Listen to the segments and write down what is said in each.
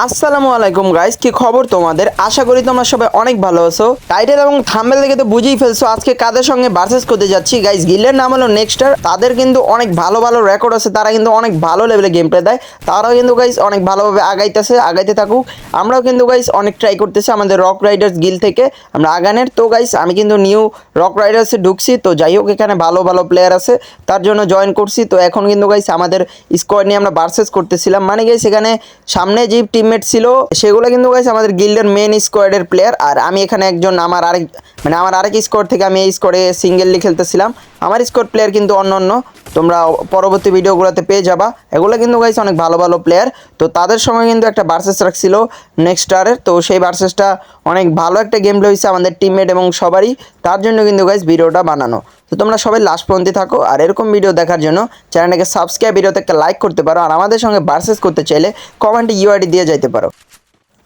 আসসালামু আলাইকুম গাইস কি খবর তোমাদের? আশা করি তোমরা সবাই অনেক ভালো আছো। টাইটেল এবং থাম্বেল দেখে তো বুঝেই ফেলছো আজকে কাদের সঙ্গে ভার্সেস করতে যাচ্ছি। গাইস গিলের নাম হলো নেক্সটার তাদের কিন্তু অনেক ভালো ভালো রেকর্ড আছে। তারা কিন্তু অনেক ভালো লেভেলে গেম প্লে দেয়। তারাও কিন্তু গাইস অনেক ভালোভাবে আগাইতেছে, আগাইতে থাকুক। আমরাও কিন্তু গাইস অনেক ট্রাই করতেছি আমাদের রক রাইডার্স গিল থেকে। আমরা আগানের। তো গাইস আমি কিন্তু নিউ রক রাইডার্সে ঢুকছি। তো যাই হোক, এখানে ভালো ভালো প্লেয়ার আছে। তার জন্য জয়েন করছি। তো এখন কিন্তু গাইস আমাদের স্কোয়াড নিয়ে আমরা ভার্সেস করতেছিলাম। মানে গাইস এখানে সামনে যে টিমমেট ছিল, সেগুলো কিন্তু গাইস আমাদের গিল্ডের মেন স্কোয়াডের প্লেয়ার আর আমি এখানে একজন আমার আরেক মানে আমার আরেক স্কোয়াড থেকে আমি এই স্কোয়াডে সিঙ্গেললি খেলতেছিলাম। আমার স্কোয়াড প্লেয়ার কিন্তু অন্য অন্য তোমরা পরবর্তী ভিডিওগুলোতে পেয়ে যাবা। এগুলো কিন্তু গাইস অনেক ভালো ভালো প্লেয়ার তো তাদের সঙ্গে কিন্তু একটা ভার্সেস রাখছিল নেক্সট স্টারের তো সেই ভার্সেসটা অনেক ভালো একটা গেম হয়েছে আমাদের টিমমেট এবং সবারই। তার জন্য কিন্তু গাইস ভিডিওটা বানানো। তো তোমরা সবাই লাস্ট পর্যন্ত থাকো। আর এরকম ভিডিও দেখার জন্য চ্যানেলটাকে সাবস্ক্রাইব ভিডিওতে একটা লাইক করতে পারো। আর আমাদের সঙ্গে বার্সেস করতে চাইলে কমেন্টে ইউআইডি দিয়ে যাইতে পারো।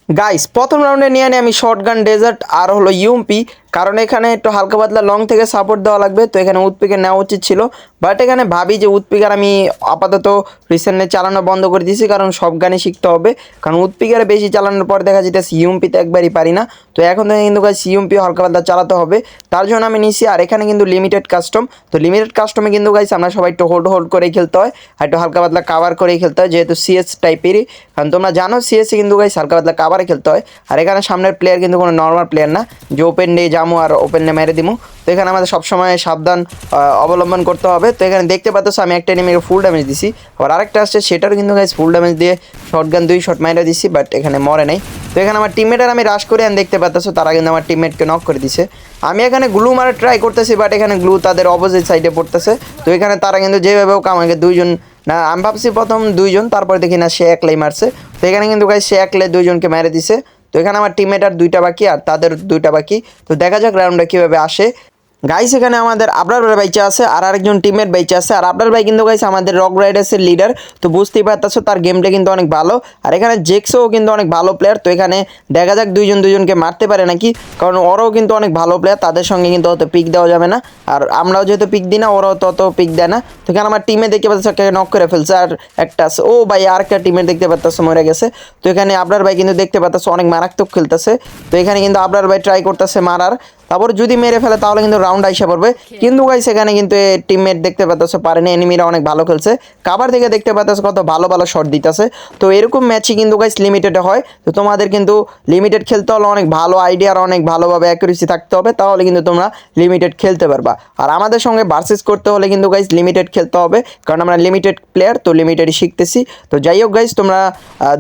গাইস প্রথম রাউন্ডে নিয়ে আনি আমি শর্টগান ডেজার্ট আর হলো ইউএমপি কারণ এখানে একটু হালকা পাতলা লং থেকে সাপোর্ট দেওয়া লাগবে, তো এখানে উৎপিকে নেওয়া উচিত ছিল। বাট এখানে ভাবি যে উৎপিকার আমি আপাতত রিসেন্টলি চালানো বন্ধ করে দিয়েছি, কারণ সব গানই শিখতে হবে। কারণ উৎপিকার বেশি চালানোর পর দেখা যেতেছে ইউএমপিতে একবারই পারি না। তো এখন থেকে কিন্তু গাইস ইউএমপি হালকা পাতলা চালাতে হবে। তার জন্য আমি নিছি, আর এখানে কিন্তু লিমিটেড কাস্টম তো লিমিটেড কাস্টমে কিন্তু গাইস আমরা সবাই একটু হোল্ড হোল্ড করেই খেলতে হয়, আর একটু হালকা পাতলা কাভার করেই খেলতে হয়, যেহেতু সিএস টাইপেরই কারণ তোমরা জানো সিএসে কিন্তু গাইস হালকা পাতলা কাভারে খেলতে হয়। আর এখানে সামনের প্লেয়ার কিন্তু কোনো নর্মাল প্লেয়ার না। যে ওপেন ডে জামু আর ওপেন ডে মেরে দিমু। তো এখানে আমাদের সবসময় সাবধান অবলম্বন করতে হবে। তো এখানে দেখতে পাচ্ছ আমি একটা এনিমিকে ফুল ড্যামেজ দিছি। আবার আরেকটা আসছে, সেটারও কিন্তু গাইস ফুল ড্যামেজ দিয়ে শর্ট গান দুই শট মাইরা দিছি বাট এখানে মরে নাই। তো এখানে আমার টিমমেটের আমি রাশ করে আমি দেখতে পাচ্ছ তারা কিন্তু আমার টিমমেটকে নক করে দিছে। আমি এখানে গ্লু মারা ট্রাই করতেছি বাট এখানে গ্লু তাদের অপোজিট সাইডে পড়তেছে। তো এখানে তারা কিন্তু যেভাবে হোক আমাকে দুইজন, না, আমি ভাবছি প্রথম দুইজন, তারপরে দেখি না সে একলাই মারছে। তো এখানে কিন্তু গাইস সে একলাই দুইজনকে মেরে দিছে। তো এখানে আমার টিমমেট আর দুইটা বাকি আর তাদের দুইটা বাকি। তো দেখা যাক রাউন্ডটা কীভাবে আসে। গাইস এখানে আমাদের আবরার ভাই বাইচে আছে, আর আরেকজন টিমের বাইচে আছে। আর আবরার ভাই কিন্তু গাইস আমাদের রক রাইডার্সের লিডার তো বুঝতেই পারতেছো তার গেমটা কিন্তু অনেক ভালো। আর এখানে জেক্সও কিন্তু অনেক ভালো প্লেয়ার তো এখানে দেখা যাক দুইজন দুইজনকে মারতে পারে নাকি, কারণ ওরাও কিন্তু অনেক ভালো প্লেয়ার তাদের সঙ্গে কিন্তু অত পিক দেওয়া যাবে না। আর আমরাও যেহেতু পিক দিই না, ওরাও তত পিক দেয় না। তো এখানে আমার টিমে দেখতে পাচ্ছ একটা নক করে ফেলছে। আর একটা ও ভাই, আর একটা টিমে দেখতে পাচ্ছ মরে গেছে। তো এখানে আবরার ভাই কিন্তু দেখতে পাচ্ছ অনেক মারাত্মক খেলতেছে। তো এখানে কিন্তু আবরার ভাই ট্রাই করতেছে মারার। তারপর যদি মেরে ফেলে, তাহলে কিন্তু রাউন্ড আইসা পড়বে। কিন্তু গাই সেখানে কিন্তু টিমমেট দেখতে পাচ্ছ পারেনি এনিমিরা অনেক ভালো খেলছে। কাবার থেকে দেখতে পাচ্ছ কত ভালো ভালো শট দিতেছে। তো এরকম ম্যাচই কিন্তু গাইস লিমিটেড হয়। তো তোমাদের কিন্তু লিমিটেড খেলতে হলে অনেক ভালো আইডিয়া আর অনেক ভালোভাবে অ্যাকুরেসি থাকতে হবে। তাহলে কিন্তু তোমরা লিমিটেড খেলতে পারবা। আর আমাদের সঙ্গে ভার্সেস করতে হলে কিন্তু গাইস লিমিটেড খেলতে হবে। কারণ আমরা লিমিটেড প্লেয়ার তো লিমিটেডই শিখতেছি। তো যাই হোক গাইস তোমরা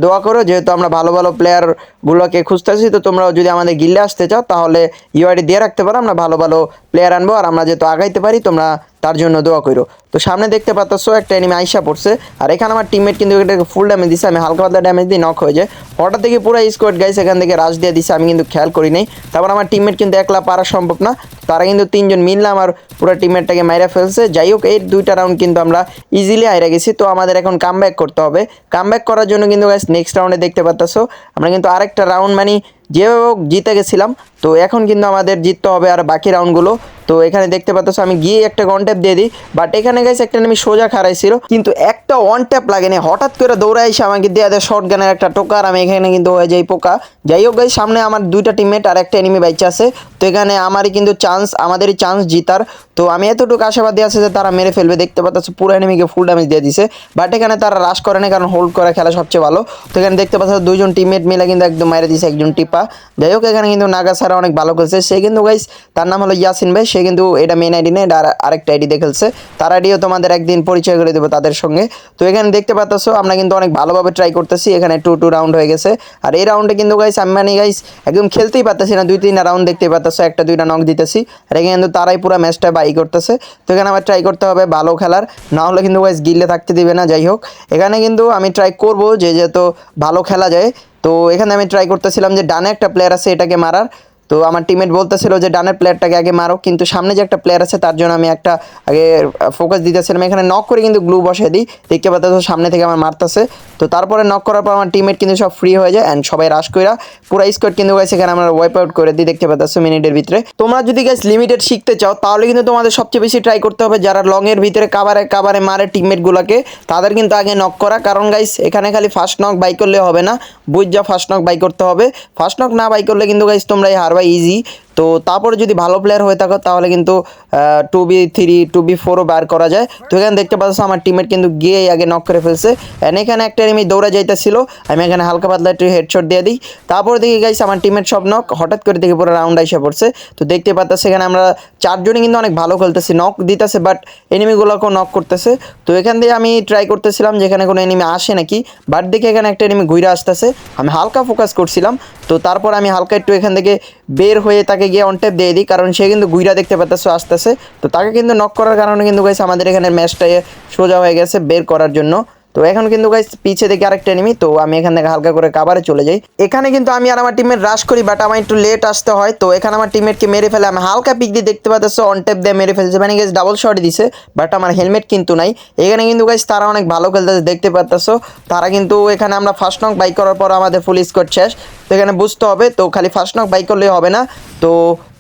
দোয়া করো, যেহেতু আমরা ভালো ভালো প্লেয়ারগুলোকে খুঁজতেছি, তো তোমরা যদি আমাদের গিল্লে আসতে চাও, তাহলে ইউআইডি দিয়ে রাখতে পারো, আমরা ভালো ভালো প্লেয়ার আনব আর আমরা যেহেতু আগাইতে পারি, তোমরা তার জন্য দোয়া করো তো সামনে দেখতে পাচ্ছ একটা এনিমি আইসা পড়ছে। আর এখানে আমার টিমমেট কিন্তু এটাকে ফুল ড্যামেজ দিছে, আমি হালকা পাতলা ড্যামেজ দিয়ে নক হয়ে যায়। হঠাৎ থেকে পুরো স্কোয়াড গাইস এখান থেকে রাশ দিয়ে দিছে, আমি কিন্তু খেয়াল করি নাই। তারপর আমার টিমমেট কিন্তু একলা পারা সম্ভব না। তারা কিন্তু তিনজন মিললে আমার পুরো টিমেরটাকে মাইরা ফেলছে। যাই হোক, এই দুইটা রাউন্ড কিন্তু আমরা ইজিলি হাইরা গেছি। তো আমাদের এখন কাম করতে হবে। কাম করার জন্য কিন্তু নেক্সট রাউন্ডে দেখতে পাচ্ছ আমরা কিন্তু আরেকটা রাউন্ড মানে যেভাবে জিতে গেছিলাম। তো এখন কিন্তু আমাদের জিততে হবে আর বাকি রাউন্ডগুলো তো এখানে দেখতে পাচ্ছ, আমি গিয়ে একটা ওয়ান ট্যাপ দিয়ে দিই বাট এখানে গেছে একটা আমি সোজা খারাইছিল কিন্তু একটা ওয়ান ট্যাপ লাগেনি, হঠাৎ করে দৌড়ে এসে আমাকে দিয়ে দেয় শর্ট গানের একটা টোকার আমি এখানে কিন্তু হয়ে যাই পোকা। যাই হোক গাই সামনে আমার দুইটা টিমমেট আর একটা এনিমি বাইচে আছে, তো এখানে আমারই কিন্তু চান্স আমাদেরই চান্স জিতার। তো আমি এতটুকু আশাবাদী আছে যে তারা মেরে ফেলবে, দেখতে পাচ্ছ পুরো এনিমিকে ফুল ড্যামেজ দিয়ে দিছে বাট এখানে তারা রাশ করে না কারণ হোল্ড করা খেলা সবচেয়ে ভালো। তো এখানে দেখতে পাচ্ছ দুইজন টিমমেট মিলে কিন্তু একদম মেরে দিছে একজন টিপা। যাই হোক, এখানে কিন্তু নাগাসারা অনেক ভালো খেলছে। সে কিন্তু গাইস তার নাম হলো ইয়াসিন ভাই সে কিন্তু এটা মেন আইডি নেই, এটা আর- আরেকটা আইডি দিয়ে খেলছে তার আইডিও তোমাদের একদিন পরিচয় করে দেবো তাদের সঙ্গে। তো এখানে দেখতে পাচ্ছ আমরা কিন্তু অনেক ভালোভাবে ট্রাই করতেছি, এখানে টু টু রাউন্ড হয়ে গেছে। আর এই রাউন্ডে কিন্তু গাইস আমি মানে গাইস একদম খেলতেই পারতেছি না, দুই তিনটা রাউন্ড দেখতেই পারতেছো, একটা দুইটা নক দিতেছি। আর এখানে কিন্তু তারাই পুরো ম্যাচটা বাই করতেছে। তো এখানে আবার ট্রাই করতে হবে ভালো খেলার, না হলে কিন্তু গাইস গিলে থাকতে দিবে না, যাই হোক। এখানে কিন্তু আমি ট্রাই করব যে যেহেতু ভালো খেলা যায়, তো এখানে আমি ট্রাই করতেছিলাম যে ডানে একটা প্লেয়ার আছে, এটাকে মারার। তো আমার টিমমেট বলতেছিল যে, ডানের প্লেয়ারটাকে আগে মারো। কিন্তু সামনে যে একটা প্লেয়ার আছে, তার জন্য আমি একটা, আগে ফোকাস দিতেছিলাম। এখানে নক করে কিন্তু গ্লু বসে দিই। দেখতে পাচ্ছ সামনে থেকে আমার মারতেছে। তো তারপরে নক করার পর আমার টিমমেট কিন্তু সব ফ্রি হয়ে যায়। অ্যান্ড সবাই রাশ কইরা পুরো স্কোয়াড কিন্তু গাইছে এখানে আমরা ওয়াইপ আউট করে দিই, দেখতে পাচ্ছ মিনিটের ভিতরে। তোমরা যদি গাইস লিমিটেড শিখতে চাও, তাহলে কিন্তু তোমাদের সবচেয়ে বেশি ট্রাই করতে হবে যারা লং এর ভিতরে কাবারে কাবারে মারে টিমমেট গুলাকে, তাদের কিন্তু আগে নক করা। কারণ গাইস এখানে খালি ফার্স্ট নক বাই করলে হবে না। বুঝ যা ফার্স্ট নক বাই করতে হবে। ফার্স্ট নক না বাই করলে কিন্তু গাইস তোমরা এই হারবা ইজি তো তারপরে যদি ভালো প্লেয়ার হয়ে থাকো, তাহলে কিন্তু two B three two B ফোরও বার করা যায়। তো এখানে দেখতে পাচ্ছ আমার টিমের কিন্তু গিয়ে আগে নক করে ফেলছে। এন্ড এখানে একটা এনিমি দৌড়া যাইতেছিল। আমি এখানে হালকা পাতলা একটু হেডশট দিয়ে দিই। তারপরে দেখি গাইছে আমার টিমের সব নক হঠাৎ করে দেখি পুরো রাউন্ড এসে পড়ছে। তো দেখতে পাচ্ছ এখানে আমরা চারজনই কিন্তু অনেক ভালো খেলতেছি। নক দিতেছে বাট এনিমিগুলোকেও নক করতেছে। তো এখান দিয়ে আমি ট্রাই করতেছিলাম যেখানে কোনো এনিমি আসে নাকি। বাট দেখে এখানে একটা এনিমি ঘুরে আসতেছে। আমি হালকা ফোকাস করছিলাম। তো তারপর আমি হালকা একটু এখান থেকে বের হয়ে তাকে গিয়ে অনটেপ দিয়ে দিই, কারণ সে কিন্তু গুইরা দেখতে পাচ্তেছে আসতেছে। তো তাকে কিন্তু নক করার কারণে কিন্তু গাইছে আমাদের এখানে ম্যাচটা সোজা হয়ে গেছে বের করার জন্য। তো এখন কিন্তু গাইস পিছে দেখে আরেকটা এনিমি তো আমি এখান থেকে হালকা করে কাবারে চলে যাই। এখানে কিন্তু আমি আর আমার টিমের রাশ করি বাট আমার একটু লেট আসতে হয়। তো এখানে আমার টিমমেটকে মেরে ফেলে, আমি হালকা পিক দিয়ে দেখতে পাচ্ছ অন টেপ দিয়ে মেরে ফেলছে। মানে গাইস ডাবল শট দিছে বাট আমার হেলমেট কিন্তু নাই। এখানে কিন্তু গাইস তারা অনেক ভালো খেলতেছে, দেখতে পাচ্ছ তারা কিন্তু এখানে আমরা ফার্স্ট নক বাইক করার পর আমাদের ফুল স্কোর শেষ। তো এখানে বুঝতে হবে, তো খালি ফার্স্ট নক বাই করলেই হবে না। তো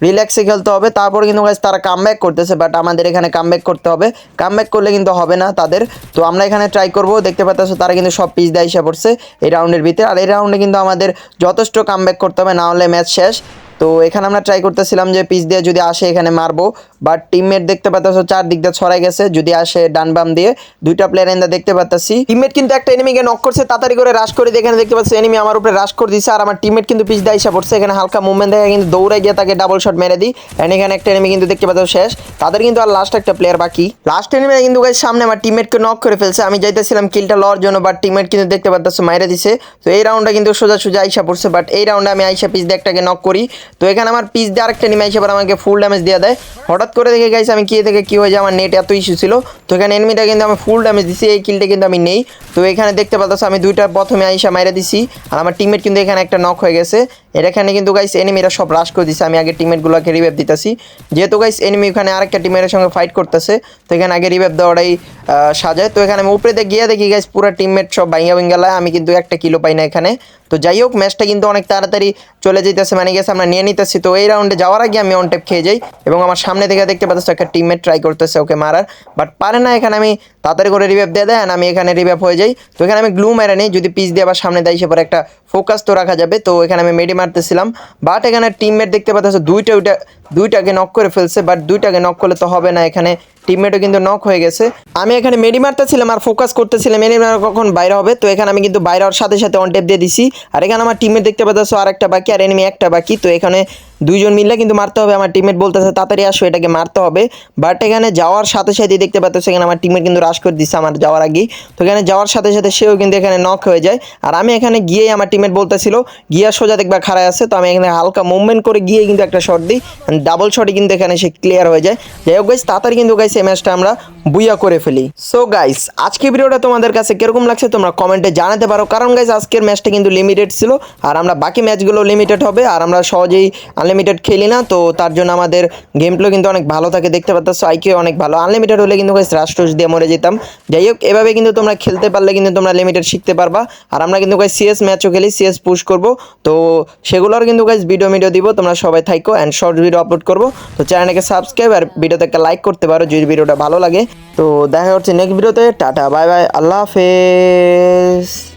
রিল্যাক্সে খেলতে হবে, তারপর কিন্তু তারা তারা কামব্যাক করতেছে বাট আমাদের এখানে কাম ব্যাক করতে হবে। কাম ব্যাক করলে কিন্তু হবে না তাদের। তো আমরা এখানে ট্রাই করব, দেখতে পাচ্ছ তারা কিন্তু সব পিস দেয় এসে পড়ছে এই রাউন্ডের ভিতরে। আর এই রাউন্ডে কিন্তু আমাদের যথেষ্ট কাম ব্যাক করতে হবে, না হলে ম্যাচ শেষ। তো এখানে আমরা ট্রাই করতেছিলাম যে পিচ দিয়ে যদি আসে এখানে মারবো বাট টিমমেট দেখতে পাচ্ছ চার দিক দিয়ে ছড়াই গেছে, যদি আসে ডান বাম দিয়ে, দুইটা প্লেয়ার এনে দেখতে পাচ্ছি টিমমেট কিন্তু একটা এনিমিকে নক করছে, তাড়াতাড়ি করে রাশ করে এখানে দেখতে পাচ্ছি এনিমি আমার উপরে রাশ করে দিছে, আর আমার টিমমেট কিন্তু পিচ দিয়ে এসে পড়ছে, এখানে হালকা মুভমেন্ট দেখে কিন্তু দৌড়ে গিয়ে তাকে ডাবল শট মেরে দিই এন্ড এখানে একটা এনিমি কিন্তু দেখতে পাচ্ছ শেষ। তাদের কিন্তু আর লাস্ট একটা প্লেয়ার বাকি। লাস্ট এনিমি কিন্তু সামনে আমার টিমমেটকে নক করে ফেলছে, আমি যাইতেছিলাম কিলটা লওয়ার জন্য বাট টিমমেট কিন্তু দেখতে পাচ্ছ মাইরে দিছে। তো এই রাউন্ডটা কিন্তু সোজা সোজা আইসা পড়ছে বাট এই রাউন্ডে আমি আইসা পিচ দিয়ে একটাকে নক করি তো এখানে আমার পিস দিয়ে আরেকটা নিমে এসে আমাকে ফুল ড্যামেজ দিয়ে দেয়। হঠাৎ করে দেখে গেছি আমি কে থেকে কী হয়ে যায় আমার নেট এত ইস্যু ছিল। তো এখানে এনমিটা কিন্তু আমি ফুল ড্যামেজ দিছি, এই কিলটা কিন্তু আমি নেই। তো এখানে দেখতে পাচ্ছ, আমি দুইটা প্রথমে আইসা মাইরা দিছি। আর আমার টিমমেট কিন্তু এখানে একটা নক হয়ে গেছে। এর এখানে কিন্তু গাইস এনিমিরা সব রাশ করে দিছে। আমি আগে টিমমেটগুলোকে রিভাইভ দিতেছি। যেহেতু গাইস এনিমি ওখানে আরেকটা টিমের সঙ্গে ফাইট করতেছে, তো এখানে আগে রিভাইভ দেওয়াটাই সাজায়। তো এখানে আমি উপরে গিয়ে দেখি গাইস পুরো টিমমেট সব ভাইঙ্গা ভাইঙ্গালায় আমি কিন্তু একটা কিলো পাই না এখানে। তো যাই হোক ম্যাচটা কিন্তু অনেক তাড়াতাড়ি চলে যেতেছে মানে গেছে আমরা নিয়ে নিতেছি। তো এই রাউন্ডে যাওয়ার আগে আমি অন টেপ খেয়ে যাই এবং আমার সামনে থেকে দেখতে পাচ্ছি একটা টিমমেট ট্রাই করতেছে ওকে মারার। বাট পারে না, এখানে আমি তাড়াতাড়ি করে রিভাইভ দিয়ে দেয় আমি এখানে রিভাইভ হয়ে যাই। তো এখানে আমি গ্লু মেরে নিই, যদি পিচ দিয়ে আবার সামনে দেয় সে পরে একটা ফোকাস তো রাখা যাবে। তো এখানে আমি মেডি মারতেছিলাম বাট এখানে টিমমেট দেখতে পাচ্ছে দুইটা ওইটা দুইটাকে নক করে ফেলছে বাট দুইটাকে নক করলে তো হবে না এখানে টিমমেটও কিন্তু নক হয়ে গেছে। আমি এখানে মেডি মারতেছিলাম আর ফোকাস করতেছিলাম মেডি মারা কখন বাইরে হবে, তো এখানে আমি কিন্তু বাইরে হওয়ার সাথে সাথে অন টেপ দিয়ে দিছি। আর এখানে আমার টিমমেট দেখতে পাচ্ছ আর একটা বাকি, আর এনিমি একটা বাকি, তো এখানে দুইজন মিললে কিন্তু মারতে হবে। আমার টিমমেট বলতেছে, তাড়াতাড়ি আসো, এটাকে মারতে হবে। বাট এখানে যাওয়ার সাথে সাথে দেখতে পাচ্ছ এখানে আমার টিমমেট কিন্তু রাশ করে দিচ্ছে আমার যাওয়ার আগেই। তো এখানে যাওয়ার সাথে সাথে সেও কিন্তু এখানে নক হয়ে যায়। আর আমি এখানে গিয়েই আমার টিমমেট বলতেছিল, গিয়া সোজা দেখবা খাড়ায় আছে। তো আমি এখানে হালকা মুভমেন্ট করে গিয়ে কিন্তু একটা শট দিই। ডাবল শটে কিন্তু এখানে সে ক্লিয়ার হয়ে যায়। যাই হোক গাইস তাড়াতাড়ি কিন্তু গাইস এই ম্যাচটা আমরা বুইয়া করে ফেলি। সো গাইস আজকে ভিডিওটা তোমাদের কাছে কীরকম লাগছে তোমরা কমেন্টে জানাতে পারো। কারণ গাইস আজকের ম্যাচটা কিন্তু লিমিটেড ছিল। আর আমরা বাকি ম্যাচগুলো লিমিটেড হবে। আর আমরা সহজেই আনলিমিটেড খেলি না, তো তার জন্য আমাদের গেম কিন্তু অনেক ভালো থাকে, দেখতে পাচ্ছ আইকিউ অনেক ভালো। আনলিমিটেড হলে কিন্তু রাশ টুস দিয়ে মরে যেতাম। যাই হোক এভাবে কিন্তু তোমরা খেলতে পারলে কিন্তু তোমরা লিমিটেড শিখতে পারবা। আর আমরা কিন্তু গাইস সিএস ম্যাচও খেলি সিএস পুশ করব। তো সেগুলোর কিন্তু গাইস ভিডিও ভিডিও দিব, তোমরা সবাই থাইকো অ্যান্ড শর্ট ভিডিও আপলোড করব। তো চ্যানেলকে সাবস্ক্রাইব আর ভিডিওতে একটা লাইক করতে পারো যদি ভিডিওটা ভালো লাগে। তো দেখা হচ্ছে নেক্সট ভিডিওতে টাটা বাই বাই আল্লাহ হাফেজ।